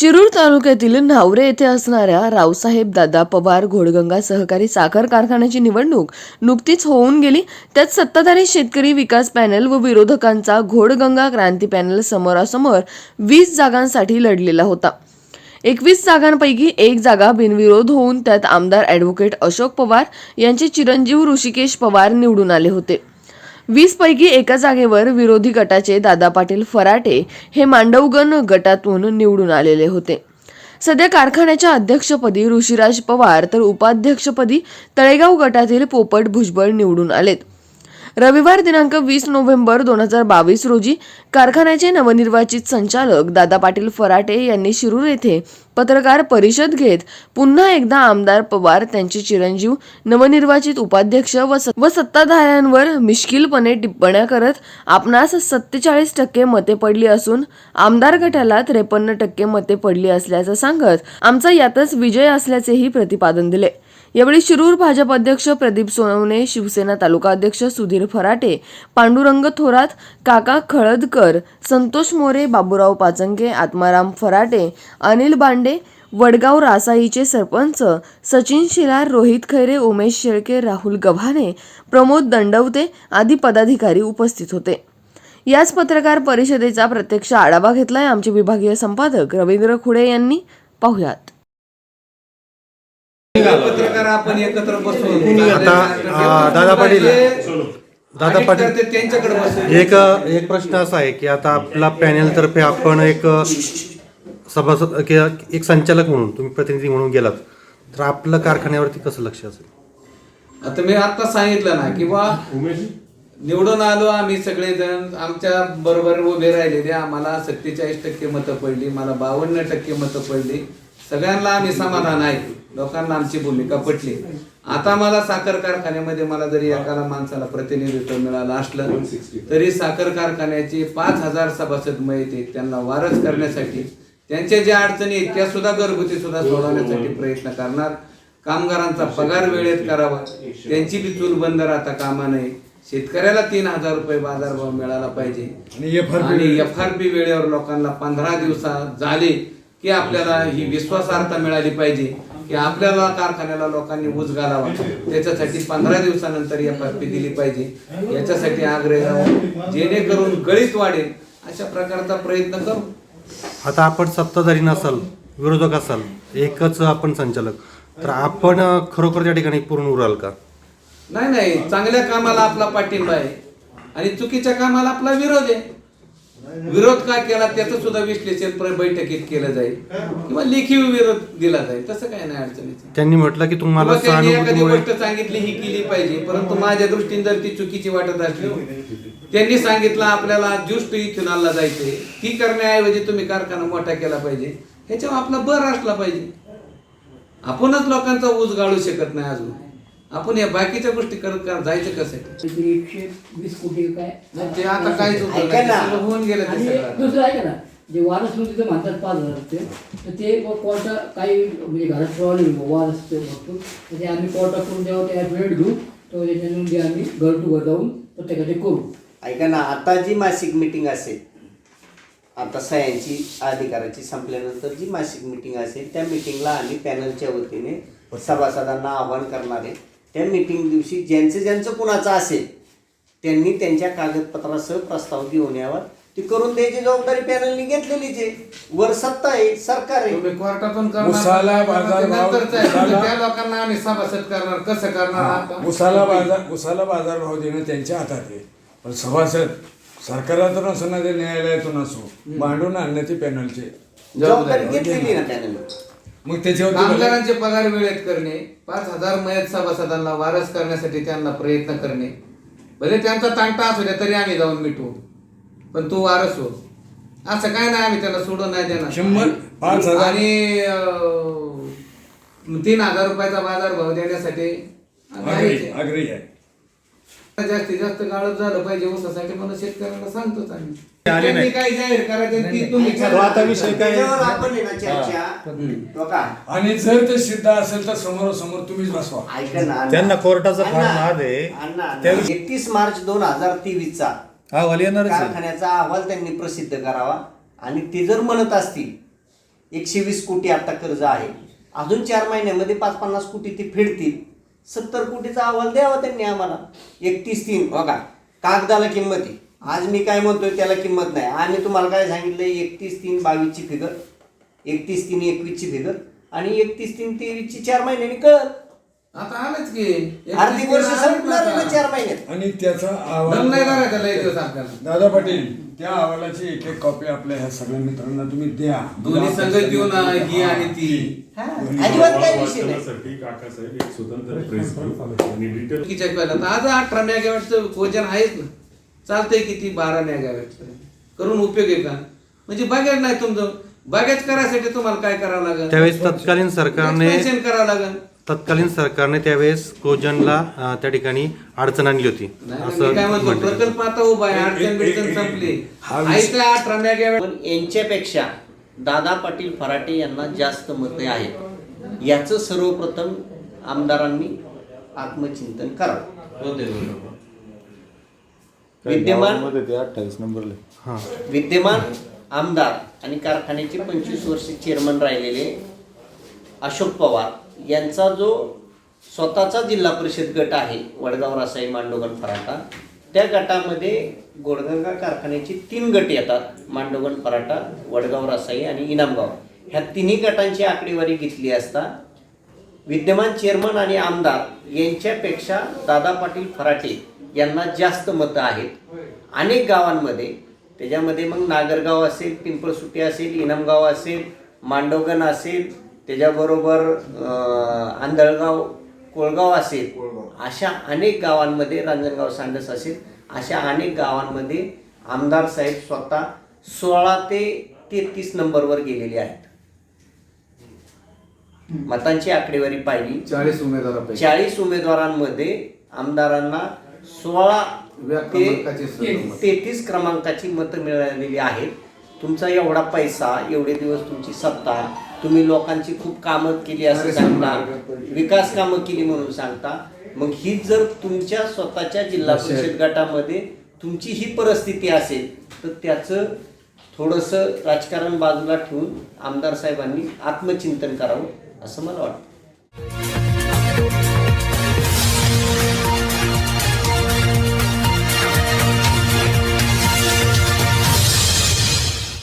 शिरूर तालुक्यातील नावरे येथे असणाऱ्या रावसाहेब दादा पवार घोडगंगा सहकारी साखर कारखान्याची निवडणूक नुकतीच होऊन गेली. त्यात सत्ताधारी शेतकरी विकास पॅनल व विरोधकांचा घोडगंगा क्रांती पॅनल समोरासमोर वीस जागांसाठी लढलेला होता. एकवीस जागांपैकी एक जागा बिनविरोध होऊन त्यात आमदार ॲडव्होकेट अशोक पवार यांचे चिरंजीव ऋषिकेश पवार निवडून आले होते. वीस पैकी एका जागेवर विरोधी गटाचे दादा पाटील फराटे हे मांडवगण गटातून निवडून आलेले होते. सध्या कारखान्याच्या अध्यक्षपदी ऋषिराज पवार तर उपाध्यक्षपदी तळेगाव गटातील पोपट भुजबळ निवडून आलेत. रविवार दिनांक वीस नोव्हेंबर दोन हजार बावीस रोजी कारखान्याचे नवनिर्वाचित संचालक दादा पाटील फराटे यांनी शिरूर येथे पत्रकार परिषद घेत पुन्हा एकदा आमदार पवार त्यांचे चिरंजीव नवनिर्वाचित उपाध्यक्ष व स- व सत्ताधाऱ्यांवर मिश्किलपणे टिप्पण्या करत आपणास सत्तेचाळीस टक्के मते पडली असून आमदार गटाला त्रेपन्न टक्के मते पडली असल्याचं सांगत आमचा यातच विजय असल्याचेही प्रतिपादन दिले. यावेळी शिरूर भाजप अध्यक्ष प्रदीप सोनवणे शिवसेना तालुका अध्यक्ष सुधीर फराटे पांडुरंग थोरात काका खळदकर संतोष मोरे बाबूराव पाचंके आत्माराम फराटे अनिल बांडे वडगाव रासाईचे सरपंच सचिन शिलार रोहित खैरे उमेश शेळके राहुल गव्हाणे प्रमोद दंडवते आदी पदाधिकारी उपस्थित होते. याच पत्रकार परिषदेचा प्रत्यक्ष आढावा घेतलाय आमचे विभागीय संपादक रवींद्र खुडे यांनी. पाहुयात. पत्रकार आपण एकत्र बसून आता दादा पाटील दादा पाटील करते त्यांच्याकडे बसून एक एक प्रश्न असा आहे की आता आपला पॅनेल तर्फे आपण एक सभासद किंवा एक संचालक म्हणून तुम्ही प्रतिनिधी म्हणून गेलात. तर आपलं कारखान्यावरती कसं लक्ष असेल? आता मी आता सांगितलं ना की बा निवडून आलो आम्ही सगळेजण आमच्या बरोबर उभे राहिलेले आम्हाला सत्तेचाळीस टक्के मतं पडली मला बावन्न टक्के मतं पडली. सगळ्यांना आम्ही समाधान आहे. लोकांना आमची भूमिका पटली. आता मला साखर कारखान्यामध्ये मला जरी एकाला माणसाला प्रतिनिधित्व मिळालं असलं तरी साखर कारखान्याचे पाच हजार सभासद मयत आहेत त्यांना वारस करण्यासाठी त्यांच्या ज्या अडचणी आहेत त्या सुद्धा घरगुती सुद्धा सोडवण्यासाठी प्रयत्न करणार. कामगारांचा पगार वेळेत करावा. त्यांची बी चूल बंद राहता कामा नये. शेतकऱ्याला तीन हजार रुपये बाजारभाव मिळाला पाहिजे. आणि एफ आर पी वेळेवर लोकांना पंधरा दिवसात झाले की आपल्याला ही विश्वासार्हता मिळाली पाहिजे. की आपल्याला कारखान्याला लोकांनी ऊस घालावा. त्याच्यासाठी पंधरा दिवसानंतर एफ आर पी दिली पाहिजे. याच्यासाठी आग्रह राहू. जेणेकरून गळीत वाढेल अशा प्रकारचा प्रयत्न करू. आता आपण सत्ताधारी नसाल विरोधक असाल एकच आपण संचालक तर आपण खरोखर त्या ठिकाणी पूर्ण उराल का? नाही नाही. चांगल्या कामाला आपला पाठिंबा आहे आणि चुकीच्या कामाला आपला विरोध आहे. विरोध काय केला त्याचं सुद्धा विश्लेषण प्र- बैठकीत केलं जाईल. किंवा लेखी विरोध दिला जाईल. तसं काय नाही अडचणीचं. त्यांनी म्हटलं की तुम्हाला एखादी गोष्ट सांगितली ही केली पाहिजे. परंतु माझ्या दृष्टीने जर ती चुकीची वाटत असली. त्यांनी सांगितलं आपल्याला ज्यूस्ट इथेनॉलला जायचंय. ती करण्याऐवजी तुम्ही कारखाना मोठा केला पाहिजे. ह्याच्यावर आपला बर असला पाहिजे. आपणच लोकांचा ऊस गाळू शकत नाही अजून. आपण या बाकीच्या गोष्टी करत करत जायचं कसं काहीतरी एकशे वीस कोटी काय ते आता काहीच उपयोग ऐका नाही. ना. ते सगळं होऊन गेलं ते आणि सगळं. दुसरं ऐका ना. जे वारस म्हणतात पाच हजार ते तर ते मग कोर्टा काही म्हणजे घरात प्रॉब्लेम वारस ते भरपूर. तर ते आम्ही कोर्टाकडून जेव्हा ते ॲफिडेविट घेऊ तर त्याच्यातून ते आम्ही घर टू घर जाऊन प्रत्येकाचे करू. ऐका ना आता जी मासिक मीटिंग असेल आता सह्यांची अधिकाराची संपल्यानंतर जी मासिक मीटिंग असेल त्या मीटिंगला आम्ही पॅनलच्या वतीने सभासदांना आवाहन करणार आहे. त्या मीटिंग दिवशी ज्यांचं ज्यांचं कुणाचं असेल त्यांनी त्यांच्या कागदपत्रासह प्रस्ताव घेऊन यावा. ती करून द्यायची जबाबदारी पॅनलने घेतलेलीच आहे वर सत्ता आहे सरकार आहे. तुम्ही कोर्टातून उसाला करणार. बाजार भाव- नंतरचं आहे. उसाला- त्या लोकांना आम्ही सभासद करणार. कसं करणार आता? उसाला बाजार उसाला बाजारभाव देणं त्यांच्या हातात आहे. पण सभासद सरकारातून असो ना ते न्यायालयातून असो भांडून आणणं ते पॅनलचे. जबाबदारी घेतलेली ना पॅनल मग त्याच्यावर तुम्हाला- कामगारांचे पगार वेळेत करणे पाच हजार मयत सभासदांना वारस करण्यासाठी त्यांना प्रयत्न करणे. भले त्यांचा तांटा असू द्या तरी आम्ही जाऊन मिटवू. पण तू वारस हो. असं काय नाही आम्ही त्याला सोडून नाही देणार. शंभर पाच हजार. आणि अं, तीन हजार रुपयाचा बाजार भाव देण्यासाठी आम्ही आग्रही आहेच आहे. आग्रही आहे. जास्तीत जास्त गाळप झालं पाहिजे ऊसासाठी म्हणून शेतकऱ्यांना सांगतोच आम्ही. त्यांनी काय जाहीर करायचं ती तुम्ही ठरवा. त्याच्यावर आपण आहे ना चर्चा. बघा आणि जर ते सिद्ध असेल तर समोरासमोर तुम्हीच बसवा. ऐका ना अण्णा. त्यांना कोर्टाचा फार अण्णा, नाद आहे. अण्णा, अण्णा. त्या- एकतीस मार्च दोन हजार तेवीस चा अहवाल येणारच आहे. कारखान्याचा अहवाल त्यांनी प्रसिद्ध करावा. आणि ते जर म्हणत असतील एकशे वीस कोटी आता कर्ज आहे. अजून चार महिन्यामध्ये पाच पन्नास कोटी ती फेडतील. सत्तर कोटीचा अहवाल द्यावा त्यांनी आम्हाला. एकतीस तीन हो बघा कागदाला किंमत आहे. आज मी काय म्हणतोय त्याला किंमत नाही. आम्ही तुम्हाला काय सांगितलं एकतीस तीन बावीसची फिगर एकतीस तीन एकवीसची फिगर आणि एकतीस तीन तेवीसची चार महिन्यांनी कळत आता आलंच की. आर्थिक वर्ष संपणार आहे ना चार महिन्यात? आणि त्याचा दम नाही अहवाल लागायचा लय दिवस आपल्याला. दादा पाटील त्या अहवालाची एक एक कॉपी आपल्या ह्या सगळ्या मित्रांना तुम्ही द्या. दोन्ही संघ देऊन ही आणि ती. हा, अजिबात काय विषय नाही. साठी काकासाहेब एक स्वतंत्र प्रेस घेऊ आणि डिटेल चुकीच्या पहिला तर आज अठरा मेगावॅटचं वजन आहेच ना. चालतंय किती? बारा मेगावॅट करून उपयोग आहे का? म्हणजे बागेत नाही तुमचं. बागेत करायसाठी तुम्हाला काय करावं लागेल? त्यावेळेस तत्कालीन सरकारने करावं लागेल. तत्कालीन सरकारने त्यावेळेस कोजनला त्या ठिकाणी अडचण आणली होती. म्हटलं. प्रकल्प आता उभा आहे अडचण बिडचण संपली. पण यांच्यापेक्षा दादा पाटील फराटे यांना जास्त मते आहेत. याचं सर्वप्रथम आमदारांनी आत्मचिंतन करावं. विद्यमान हां. विद्यमान आमदार आणि कारखान्याचे पंचवीस वर्ष चेअरमन राहिलेले अशोक पवार यांचा जो स्वतःचा जिल्हा परिषद गट आहे वडगाव रासाई मांडोगण फराटा त्या गटामध्ये गोडगंगा कारखान्याची तीन गट येतात मांडोगण फराटा वडगाव रासाई आणि इनामगाव. ह्या तिन्ही गटांची आकडेवारी घेतली असता विद्यमान चेअरमन आणि आमदार यांच्यापेक्षा दादा पाटील फराटे यांना जास्त मतं आहेत. अनेक गावांमध्ये त्याच्यामध्ये मग नागरगाव असेल पिंपळसुटी असेल इनामगाव असेल मांडवगण असेल त्याच्याबरोबर आंधळगाव कोळगाव असेल अशा अनेक गावांमध्ये रांजणगाव सांडस असेल अशा अनेक गावांमध्ये आमदार साहेब स्वतः सोळा ते तेहतीस नंबरवर गेलेले आहेत. मतांची आकडेवारी पाहिली. चाळीस उमेदवारापैकी. चाळीस उमेदवारांमध्ये आमदारांना सोळा ते. तेहतीस क्रमांकाची मतं मिळालेली आहेत. तुमचा एवढा पैसा एवढे दिवस तुमची सत्ता तुम्ही लोकांची खूप कामं केली असं सांगता. विकास कामं केली म्हणून सांगता. मग ही जर तुमच्या स्वतःच्या जिल्हा परिषद गटामध्ये तुमची ही परिस्थिती असेल तर त्याचं थोडंसं राजकारण बाजूला ठेवून आमदार साहेबांनी आत्मचिंतन करावं असं मला वाटतं.